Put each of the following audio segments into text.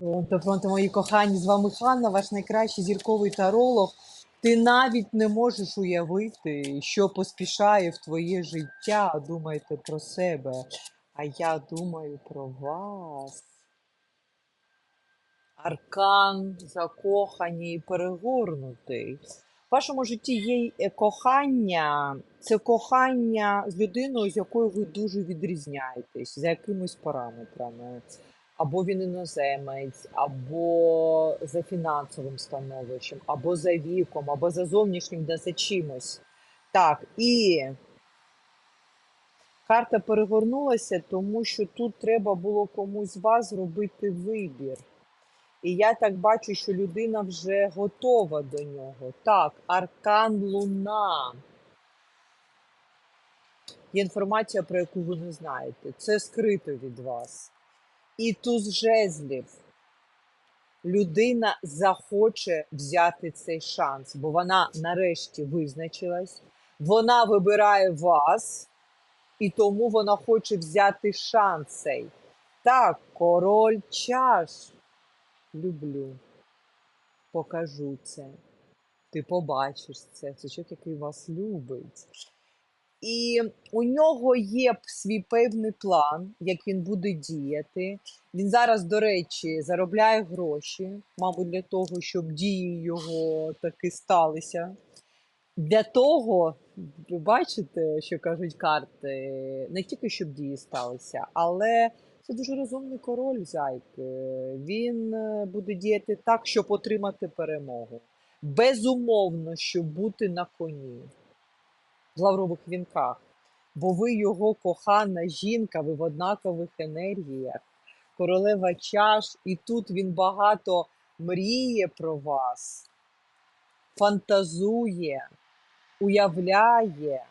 Фронти, мої кохані, з вами Ханна, ваш найкращий зірковий таролог. Ти навіть не можеш уявити, що поспішає в твоє життя. Думайте про себе. А я думаю про вас. Аркан закоханий і перегорнутий. В вашому житті є е, кохання, це кохання з людиною, з якою ви дуже відрізняєтесь, за якимись параметрами. Або він іноземець, або за фінансовим становищем, або за віком, або за зовнішнім, де за чимось. Так, і карта перегорнулася, тому що тут треба було комусь з вас зробити вибір. І я так бачу, що людина вже готова до нього. Так, аркан Луна. Є інформація, про яку ви не знаєте. Це скрито від вас. І туз жезлів. Людина захоче взяти цей шанс, бо вона нарешті визначилась, вона вибирає вас, і тому вона хоче взяти шанс цей. Так, король чаш. Люблю. Покажу це. Ти побачиш це. Це чоловік, який вас любить. І у нього є свій певний план, як він буде діяти. Він зараз, до речі, заробляє гроші, мабуть, для того, щоб дії його таки сталися. Для того, ви бачите, що кажуть карти, не тільки щоб дії сталися, але це дуже розумний король зайки. Він е, буде діяти так, щоб отримати перемогу. Безумовно, щоб бути на коні в лаврових вінках. Бо ви його кохана жінка, ви в однакових енергіях, королева чаш, і тут він багато мріє про вас, фантазує, уявляє.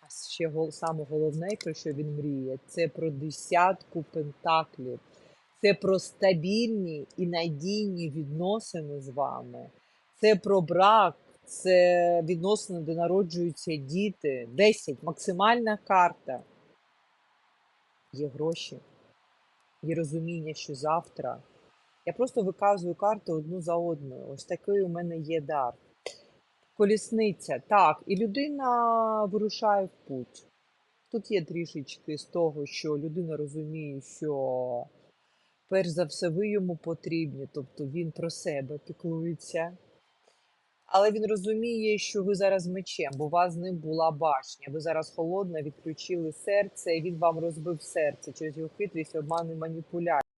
А ще саме головне, про що він мріє, це про десятку пентаклів. Це про стабільні і надійні відносини з вами. Це про брак, це відносини, де народжуються діти. 10 максимальна карта. Є гроші, є розуміння, що завтра. Я просто виказую карти одну за одною. Ось такий у мене є дар. Колісниця, так, і людина вирушає в путь. Тут є трішечки з того, що людина розуміє, що перш за все ви йому потрібні, тобто він про себе піклується. Але він розуміє, що ви зараз мечем, бо у вас з ним була башня. Ви зараз холодна, відключили серце, і він вам розбив серце через його хитрість, обман і маніпуляцію.